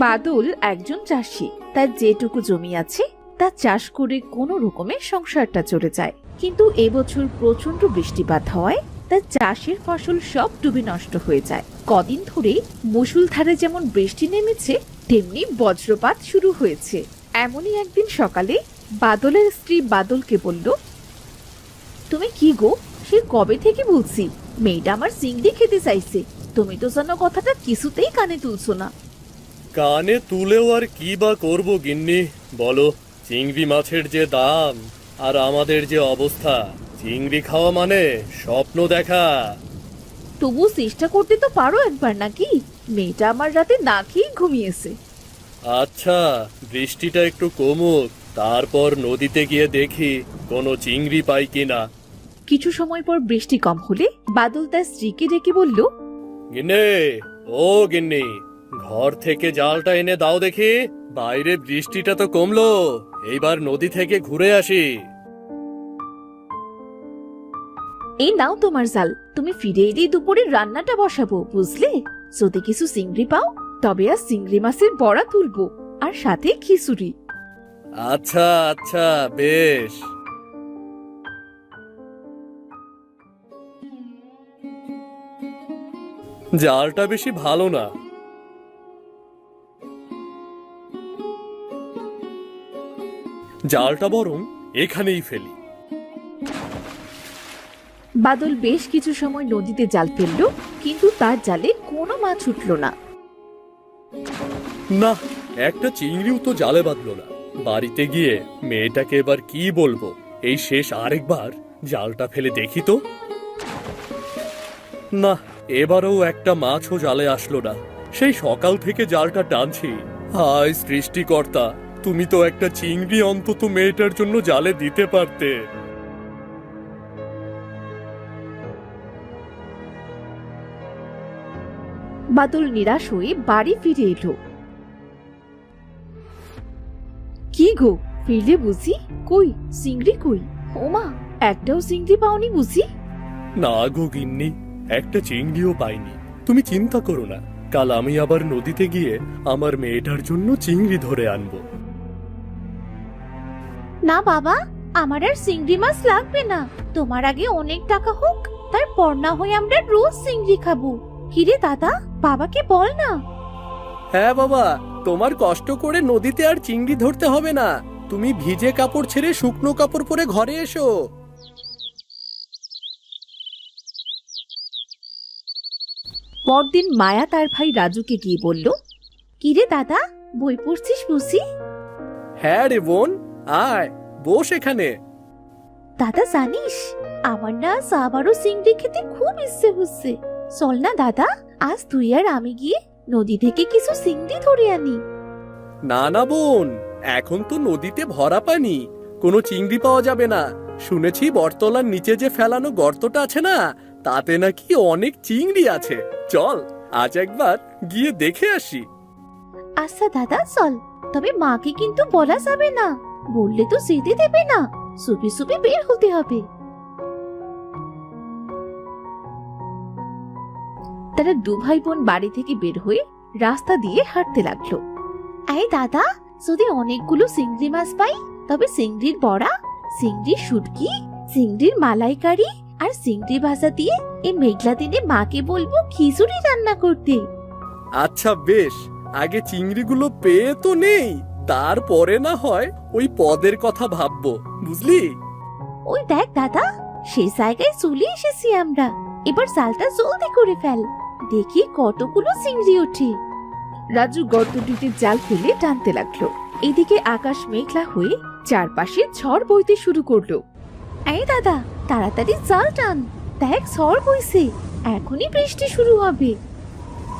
বাদল একজন চাষি। তার যেটুকু জমি আছে, তা চাষ করে কোনো রকমে সংসারটা চলে যায়। কিন্তু এবছর প্রচণ্ড বৃষ্টিপাত হওয়ায় তার চাষের ফসল সব ডুবে নষ্ট হয়ে যায়। কদিন ধরে মুসুলধারে যেমন বৃষ্টি নেমেছে, তেমনি বজ্রপাত শুরু হয়েছে। এমনই একদিন সকালে বাদলের স্ত্রী বাদলকে বলল, তুমি কি গো? সে কবে থেকে বলছি? মেয়েটা আমার চিংড়ি খেতে চাইছে। তুমি তো যেন কথাটা কিছুতেই কানে তুলছো না। কানে তুলেও আর কি বা করব গিন্নি? বলো চিংড়ি মাছের যে দাম আর আমাদের যে অবস্থা চিংড়ি খাওয়া মানে স্বপ্ন দেখা। তবু চেষ্টা করতে তো পারো একবার নাকি? মেয়েটা আমার রাতে না খেয়েই ঘুমিয়েছে। আচ্ছা বৃষ্টিটা একটু কমুক তারপর নদীতে গিয়ে দেখি কোনো চিংড়ি পাই কিনা। কিছু সময় পর বৃষ্টি কম হলে বাদল তার স্ত্রীকে ডেকে বলল গিন্নে ও গিন্নি ঘর থেকে জালটা এনে দাও দেখি। বাইরে বৃষ্টিটা তো কমলো। এইবার নদী থেকে ঘুরে আসি। এই নাও তোমার জাল। তুমি ফিরে এলেই দুপুরে রান্নাটা বসাবো বুঝলে? যদি কিছু চিংড়ি পাও তবে আর চিংড়ি মাছের বড়া তুলবো আর সাথে খিচুড়ি। আচ্ছা আচ্ছা বেশ। জালটা বেশি ভালো না। জালটা বরং এখানেই ফেলি। বাদল বেশ কিছু সময় নদীতে জাল ফেলল কিন্তু তার জালে কোনো মাছ উঠল না। না একটা চিংড়িও তো জালে বাঁধলো না। বাড়িতে গিয়ে মেয়েটাকে এবার কি বলব? এই শেষ আরেকবার জালটা ফেলে দেখি তো। না এবারও একটা মাছও জালে আসলো না। সেই সকাল থেকে জালটা টানছি। হায় সৃষ্টিকর্তা! তুমি তো একটা চিংড়ি অন্তত মেয়েটার জন্য জালে দিতে পারতে। বাদল নিরাশ হয়ে বাড়ি ফিরে এলো। কি গো ফিরলে বুঝি? কই চিংড়ি কই? ওমা একটাও চিংড়ি পাওনি বুঝি? না গো গিন্নি একটা চিংড়িও পাইনি। তুমি চিন্তা করো না কাল আমি আবার নদীতে গিয়ে আমার মেয়েটার জন্য চিংড়ি ধরে আনব। না বাবা আমার আর চিংড়ি মাছ লাগবে না। তোমার আগে অনেক টাকা হোক তারপর না হয়ে আমরা রোজ চিংড়ি খাব। কিরে দাদা বাবাকে বল না। হ্যাঁ বাবা তোমার কষ্ট করে নদীতে আর চিংড়ি ধরতে হবে না। তুমি ভিজে কাপড় ছেড়ে শুকনো কাপড় পরে ঘরে এসো। পরদিন মায়া তার ভাই রাজুকে গিয়ে বলল কিরে দাদা বই পড়ছিস বুঝি? হ্যাঁ রে বোন আয় বস এখানে। দাদা জানিস আমার না আজ আবারও চিংড়ি খেতে খুব ইচ্ছে হচ্ছে। চল না দাদা আজ তুই আর আমি গিয়ে নদী থেকে কিছু চিংড়ি ধরে আনি। না না বোন এখন তো নদীতে ভরা পানি কোনো চিংড়ি পাওয়া যাবে না। শুনেছি বটতলার নিচে যে ফেলানো গর্তটা আছে না তাতে নাকি অনেক চিংড়ি আছে। চল আজ একবার গিয়ে দেখে আসি। আচ্ছা দাদা চল তবে মাকে কিন্তু বলা যাবে না। বললে তো যেতে দেবে না। সুপি সুপি বের হতে হবে। তারা দু ভাই বোন বাড়ি থেকে বের হয়ে রাস্তা দিয়ে হাঁটতে লাগল। এই দাদা যদি অনেকগুলো চিংড়ি মাছ পাই, তবে চিংড়ির বড়া, চিংড়ির শুটকি, চিংড়ির মালাইকারি আর চিংড়ি ভাজা দিয়ে এই মেঘলা দিনে মাকে বলব খিচুড়ি রান্না করতে। আচ্ছা বেশ। আগে চিংড়িগুলো পেয়ে তো নেই। তারপরে না হয় ওই পদের কথা ভাববো বুঝলি? ওই দেখ দাদা সেই জায়গায় চলে এসেছি আমরা। এবার জালটা জলদি করে ফেল। দেখি কতগুলো চিংড়ি ওঠে। রাজু গর্তটিতে জাল ফেলে টানতে লাগল। এদিকে আকাশ মেঘলা হয়ে চারপাশে ঝড় বইতে শুরু করল। এই দাদা তাড়াতাড়ি জাল টান। দেখ ঝড় বইছে। এখনই বৃষ্টি শুরু হবে।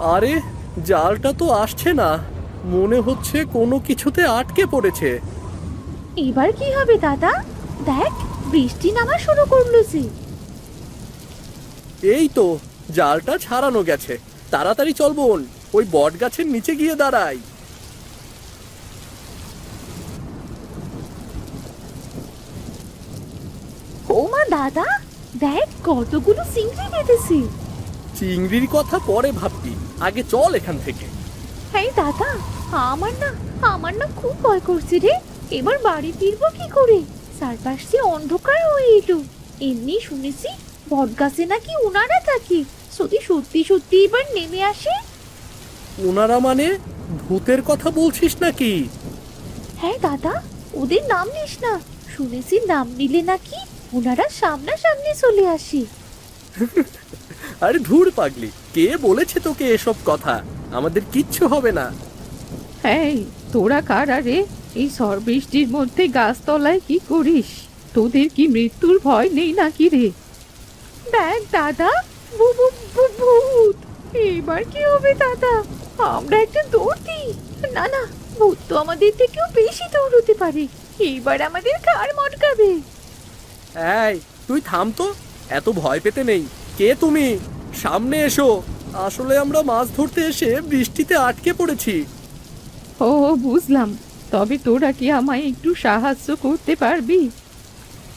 আরে জালটা তো আসছে না। মনে হচ্ছে কোনো কিছুতে আটকে পড়েছে। এবার কি হবে দাদা? দেখ বৃষ্টি নামা শুরু করল যে। এই তো জালটা ছাড়ানো গেছে। তাড়াতাড়ি চল বোন ওই বট গাছের নিচে গিয়ে দাঁড়াই। ও মা দাদা দেখ কতগুলো চিংড়ি বেঁধেছে। চিংড়ির কথা পরে ভাববি। আগে চল এখান থেকে। এই দাদা আমার না আমার না খুব ভয় করছে রে। এবার বাড়ি ফিরবো কি করে? চারপাশ দিয়ে অন্ধকার হয়ে এলো। এমনি শুনেছি বটগাছে নাকি উনারা থাকে। যদি সত্যি সত্যি এবার নেমে আসে? ওনারা মানে ভূতের কথা বলছিস নাকি? হ্যাঁ দাদা ওদের নাম নিস না। শুনেছি নাম নিলে নাকি ওনারা সামনাসামনি চলে আসে। আরে ধুর পাগলি কে বলেছে তোকে এসব কথা? আমাদের কিচ্ছু হবে না। এই তোরা কারা রে? এই বৃষ্টির মধ্যে গাছতলায় কি করিস? তোদের কি মৃত্যুর ভয় নেই নাকি রে? দেখ দাদা। ভূত। এবার কি হবে দাদা? আমরা একটা দৌড় দিই না না ভূত তো আমাদের থেকেও বেশি দৌড়তে পারে। এবার আমাদের কার মটকাবে। এই তুই থাম তো। এত ভয় পেতে নেই। কে তুমি? সামনে এসো। আসলে আমরা মাছ ধরতে এসে বৃষ্টিতে আটকে পড়েছি। ও বুঝলাম। তবে তোরা কি আমায় একটু সাহায্য করতে পারবি?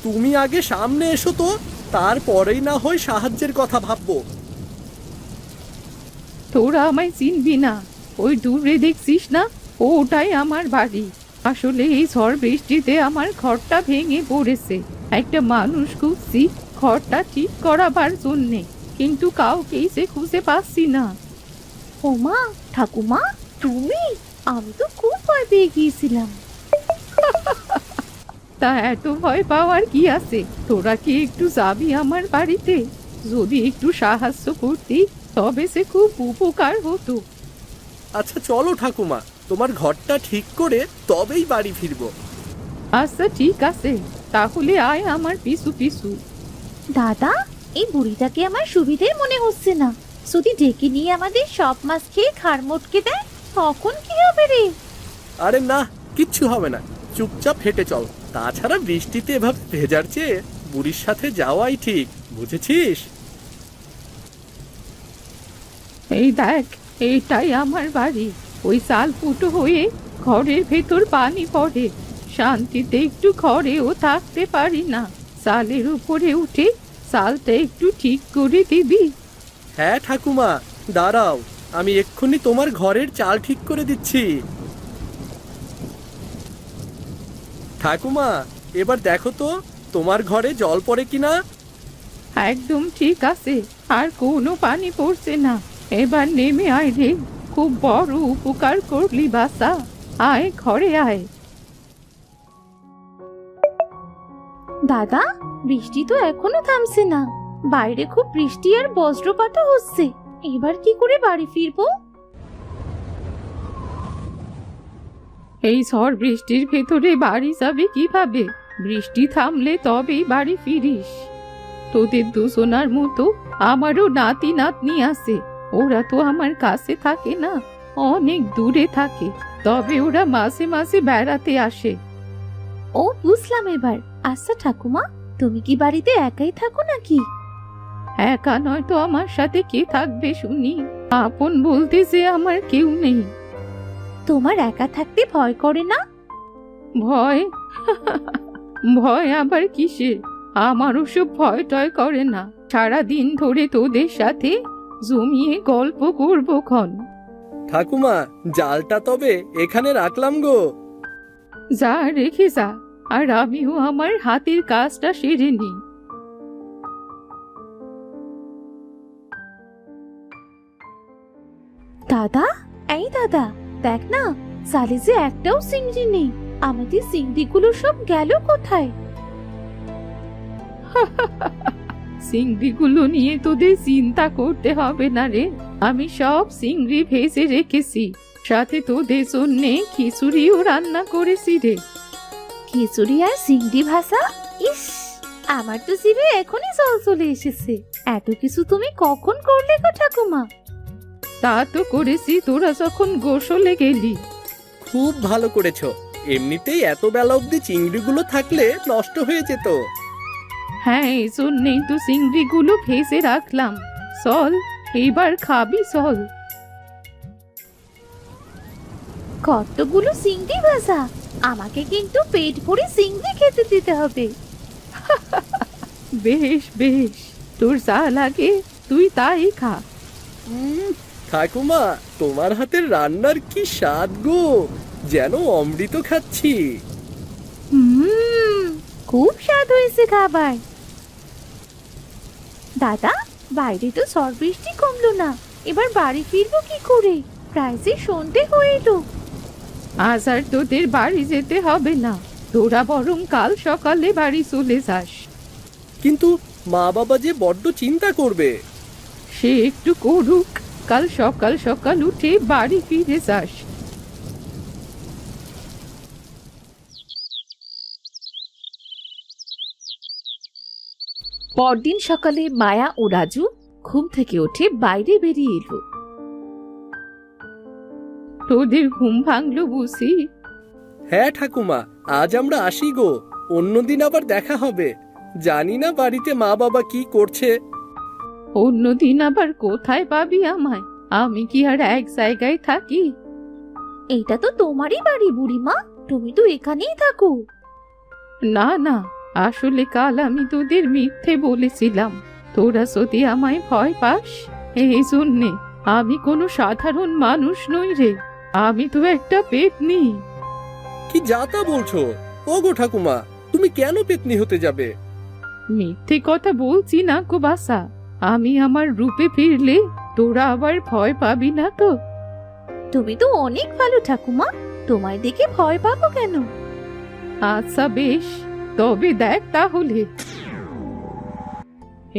তুমি আগে সামনে এসো তো তারপরেই না হয় সাহায্যের কথা ভাববো। তোরা আমায় চিনবি না। ওই দূরে দেখছিস না? ওটাই আমার বাড়ি। আসলে এই ঝড় বৃষ্টিতে আমার ঘরটা ভেঙে পড়েছে। একটা মানুষ খুঁজছি ঘরটা ঠিক করাবার জন্যে। কিন্তু কাউকেই সে খুঁজে পাচ্ছি না। ও মা ঠাকুমা তুমি? আমি তো খুব ভয় পেয়ে গিয়েছিলাম। তা এত ভয় পাওয়ার কি আছে? তোরা কি একটু যাবি আমার বাড়িতে? যদি একটু সাহায্য করতি তবে সে খুব উপকার হতো। আচ্ছা চলো ঠাকুমা তোমার ঘরটা ঠিক করে তবেই বাড়ি ফিরবো। আচ্ছা ঠিক আছে। তাহলে আয় আমার পিছু পিছু। দাদা এই বুড়িটাকে আমার সুবিধের মনে হচ্ছে না। যদি ডেকে নিয়ে আমাদের সব মাছ খেয়ে খাড় মোটকে দেয় তখন কি হবে রে? আরে না কিচ্ছু হবে না। চুপচাপ হেঁটে চল। তাছাড়া বৃষ্টিতে এভাবে ভেজার চেয়ে বুড়ির সাথে যাওয়াই ঠিক বুঝেছিস? এই দেখ এইটাই আমার বাড়ি। ওই সাল ফুটো হয়ে ঘরের ভেতর পানি পড়ে। শান্তিতে একটু ঘরেও থাকতে পারি না। সালের উপরে উঠে চালটা একটু ঠিক করে দিবি। হ্যাঁ ঠাকুমা দাঁড়াও আমি এক্ষুনি তোমার ঘরের চাল ঠিক করে দিচ্ছি। ঠাকুমা এবার দেখো তো তোমার ঘরে জল পড়ে কিনা? একদম ঠিক আছে আর কোনো পানি পড়ছে না। এবার নেমে আয় রে খুব বড় উপকার করলি বাসা আয় ঘরে আয়। দাদা বৃষ্টি তো এখনও থামছে না। বাইরে খুব বৃষ্টি আর বজ্রপাতও হচ্ছে। এবার কি করে বাড়ি ফিরবো? এই ঝড় বৃষ্টির ভেতরে বাড়ি যাবে কীভাবে? বৃষ্টি থামলে তবেই বাড়ি ফিরিস। তোদের দুজনার মতো আমারও নাতি নাতনি আছে। ওরা তো আমার কাছে থাকে না অনেক দূরে থাকে। তবে ওরা মাঝে মাঝে বেড়াতে আসে। ও বুঝলাম এবার। আচ্ছা ঠাকুমা তুমি কি বাড়িতে একাই থাকো নাকি? একা নয় তো আমার সাথে কে থাকবে শুনি? আপন বলতে যে আমার কেউ নেই। তোমার একা থাকতে ভয় করে না? ভয়? ভয় আবার কিসের আমার ওসব ভয় টয় করে না। সারা দিন ধরে তোদের সাথে জমিয়ে গল্প করব ক্ষণ ঠাকুমা জালটা তবে এখানে রাখলাম গো। যা রেখে যা। আর আমিও আমার হাতের কাজটা সেরে নিই দাদা? এই দাদা দেখ না সালে যে একটাও চিংড়ি নেই আমাদের চিংড়িগুলো সব গেল কোথায়? চিংড়িগুলো নিয়ে তোদের চিন্তা করতে হবে না রে। আমি সব চিংড়ি ভেজে রেখেছি সাথে তোদের জন্যে খিচুড়িও রান্না করেছি রে। খিচুড়ি আর চিংড়ি ভাষা ইস আমার তো জিভে এখনই জল চলে এসেছে। এত কিছু তুমি কখন করলে গো ঠাকুমা? তা তো করেছি তোরা যখন গোসলে গেলি। খুব ভালো করেছ। এমনিতেই এত বেলা অবধি চিংড়িগুলো থাকলে নষ্ট হয়ে যেত। হ্যাঁ এই জন্যেই তো চিংড়িগুলো ভেসে রাখলাম। চল এইবার খাবি চল। কতগুলো চিংড়ি ভাষা আমাকে কিন্তু পেট ভরে চিংড়ি খেতে দিতে হবে। বেশ বেশ তোর যা লাগে তুই তাই খা। ঠাকুমা তোমার হাতের রান্নার কি স্বাদ গো? যেন অমৃত খাচ্ছি। হুম খুব স্বাদ হয়েছে খাবার। দাদা বাইরে তো ঝড় বৃষ্টি কমলো না। এবার বাড়ি ফিরবো কি করে? প্রায় যে সন্ধে হয়ে এলো। আজ আর তোদের বাড়ি যেতে হবে না। তোরা বরং কাল সকালে বাড়ি চলে যাস। কিন্তু মা বাবা যে বড্ড চিন্তা করবে। সে একটু করুক কাল সকাল সকাল উঠে বাড়ি ফিরে যাস। পরদিন সকালে মায়া ও রাজু ঘুম থেকে উঠে বাইরে বেরিয়ে এলো। তোদের ঘুম ভাঙলো বুঝি? হ্যাঁ ঠাকুমা আজ আমরা আসি গো। অন্যদিন আবার দেখা হবে। জানি না বাড়িতে মা বাবা কি করছে। অন্যদিন আবার কোথায় পাবি আমায়? আমি কি আর এক জায়গায় থাকি? এটা তো তোমারই বাড়ি বুড়িমা তুমি তো এখানেই থাকো। না না আসলে কাল আমি তোদের মিথ্যে বলেছিলাম। তোরা যদি আমায় ভয় পাস এই জন্যে আমি কোনো সাধারণ মানুষ নই রে। আমি তো একটা পেতনি। কি যাতা বলছো? ও গো ঠাকুমা তুমি কেন পেতনি হতে যাবে? মিথ্যে কথা বলছি না গো বাসা আমি আমার রূপে ফিরলে তোরা আবার ভয় পাবি না তো। তুমি তো অনেক ভালো ঠাকুমা তোমায় দেখে ভয় পাবো কেন? আচ্ছা বেশ তবে দেখ তাহলে।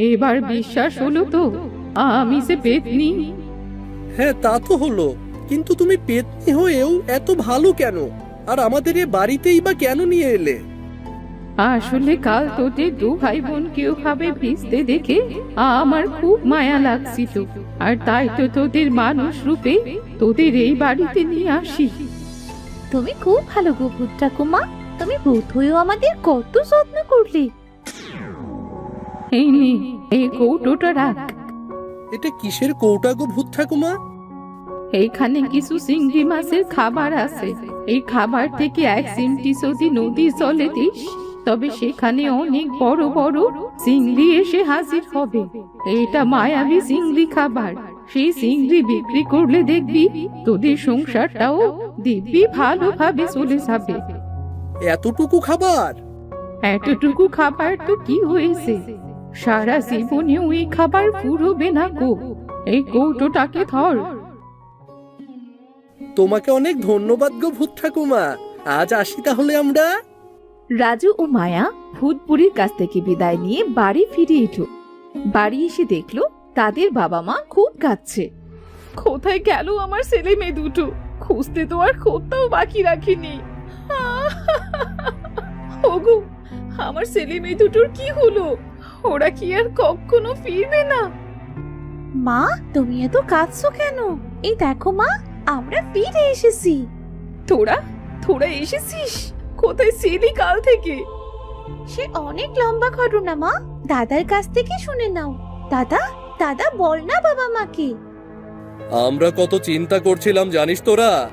এবার বিশ্বাস হলো তো আমি যে পেতনি। হ্যাঁ তা তো হলো। কিন্তু তুমি পেতনি হয়েও এত ভালো কেন? আর আমাদের এ বাড়িতেই বা কেন নিয়ে এলে? আসলে কাল তোদের দু ভাই বোন কেউ ভাবে ভিজতে দেখে আমার খুব মায়া লাগছিল। আর তাই তো তোদের মানুষ রূপে তোদের এই বাড়িতে নিয়ে আসি। তুমি খুব ভালো গো ভূত ঠাকুমা। তুমি ভূত হয়েও আমাদের কত যত্ন করলে। এই নে এই কৌটোটা রাখ। এটা কিসের কৌটা গো ভূত ঠাকুমা? এইখানে কিছু চিংড়ি মাছের খাবার আছে। এই খাবার থেকে এক চিমটি যদি নদীর জলে দিস তবে সেখানে অনেক বড় বড় চিংড়ি এসে হাজির হবে। এটা মায়াবী চিংড়ি খাবার। সেই চিংড়ি বিক্রি করলে দেখবি তোদের সংসারটাও দিব্যি ভালোভাবে চলে যাবে। এতটুকু খাবার? এতটুকু খাবার তো কি হয়েছে? সারা জীবনে ওই খাবার ফুরবে না গো। এই কৌটোটাকে ধর। তোমাকে অনেক ধন্যবাদ গো ভূত ঠাকুমা। আজ আসি তাহলে আমরা? রাজু ও মায়া ভূতপুরীর কাছ থেকে বিদায় নিয়ে বাড়ি ফিরে এলো। বাড়ি এসে দেখল তাদের বাবা মা খুব কাঁদছে। কোথায় গেল আমার ছেলে মেয়ে দুটো? খুঁজতে তো আর কোথাও বাকি রাখিনি। ওগো আমার ছেলে মেয়ে দুটোর কি হলো? ওরা কি আর কখনো ফিরবে না? মা তুমি এত কাঁদছো কেন? এই দেখো মা আমরা ফিরে এসেছি। তোরা? তোরা এসেছিস? কোথায় ছিলি কাল থেকে? সে অনেক লম্বা ঘটনা মা। দাদার কাছ থেকে শুনে নাও। দাদা দাদা বল না বাবা মাকে। আমরা কত চিন্তা করছিলাম জানিস তোরা?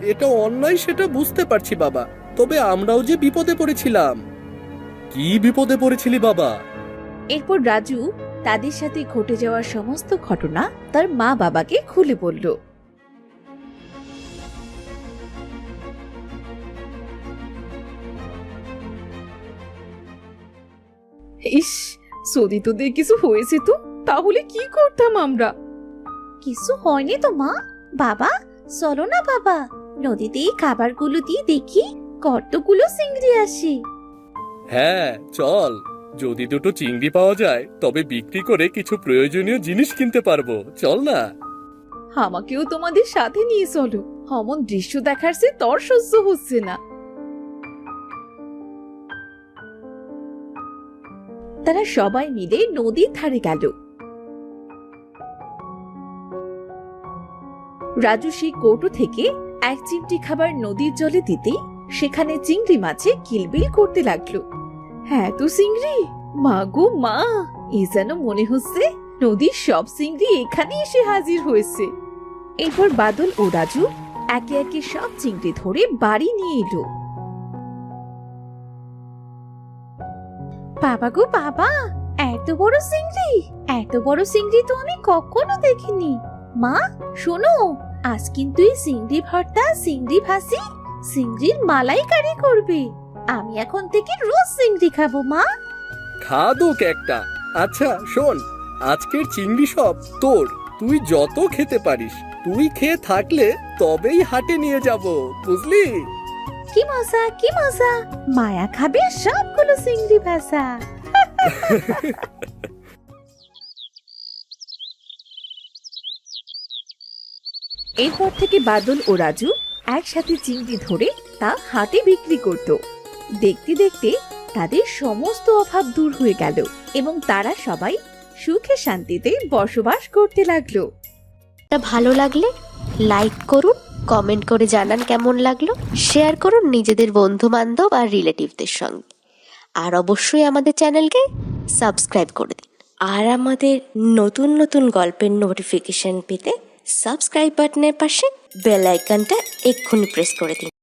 এটা অন্যায় সেটা বুঝতে পারছি বাবা। তবে আমরাও যে বিপদে পড়েছিলাম। কি বিপদে পড়েছিলি বাবা? এরপর রাজু তাদের সাথে ঘটে যাওয়ার সমস্ত ঘটনা তার মা বাবাকে খুলে বলল। ইস যদি তোদের কিছু হয়েছে তো তাহলে কি করতাম আমরা? কিছু হয়নি তো মা। বাবা চলো না বাবা। নদীতে এই খাবারগুলো দিয়ে দেখি কতগুলো চিংড়ি আসে। হ্যাঁ চল। যদি দুটো চিংড়ি পাওয়া যায় তবে বিক্রি করে কিছু প্রয়োজনীয় জিনিস কিনতে পারব। চল না। আমাকেও তোমাদের সাথে নিয়ে চলো। অমন দৃশ্য দেখার সে তর সহ্য হচ্ছে না। তারা সবাই মিলে নদীর ধারে গেল। রাজু সেই কৌটো থেকে এক চিমটি খাবার নদীর জলে দিতেই সেখানে চিংড়ি মাছে কিলবিল করতে লাগল। হ্যাঁ তো চিংড়ি, মা গো মা, এ যেন মনে হচ্ছে নদীর সব চিংড়ি এখানে এসে হাজির হয়েছে। এরপর বাদল ও রাজু একে একে সব চিংড়ি ধরে বাড়ি নিয়ে এলো। বাবা গো বাবা, এত বড় চিংড়ি, এত বড় চিংড়ি তো আমি কখনো দেখিনি। মা, শোনো, আজ কিন্তু এই চিংড়ি ভর্তা, চিংড়ি ভাসি চিংড়ির মালাইকারি করবে। আমি এখন থেকে রোজ চিংড়ি খাব, মা। খাদুক একটা। আচ্ছা শোন, আজকের চিংড়ি সব তোর। তুই যত খেতে পারিস, তুই খেয়ে থাকলে তবেই হাটে নিয়ে যাব, বুঝলি? কি মজা কি মজা? মায়া খাবে সবগুলো চিংড়ি ভাসা এরপর থেকে বাদল ও রাজু একসাথে চিংড়ি ধরে তা হাটে বিক্রি করত। দেখতে দেখতে তাদের সমস্ত অভাব দূর হয়ে গেল এবং তারা সবাই সুখে শান্তিতে বসবাস করতে লাগল। তা ভালো লাগলে লাইক করুন কমেন্ট করে জানান কেমন লাগল। শেয়ার করুন নিজেদের বন্ধু বান্ধব আর রিলেটিভদের সঙ্গে। আর অবশ্যই আমাদের চ্যানেলকে সাবস্ক্রাইব করে দিন। আর আমাদের নতুন নতুন গল্পের নোটিফিকেশন পেতে সাবস্ক্রাইব বাটনের পাশে বেল আইকনটা এক্ষুনি প্রেস করে দিন।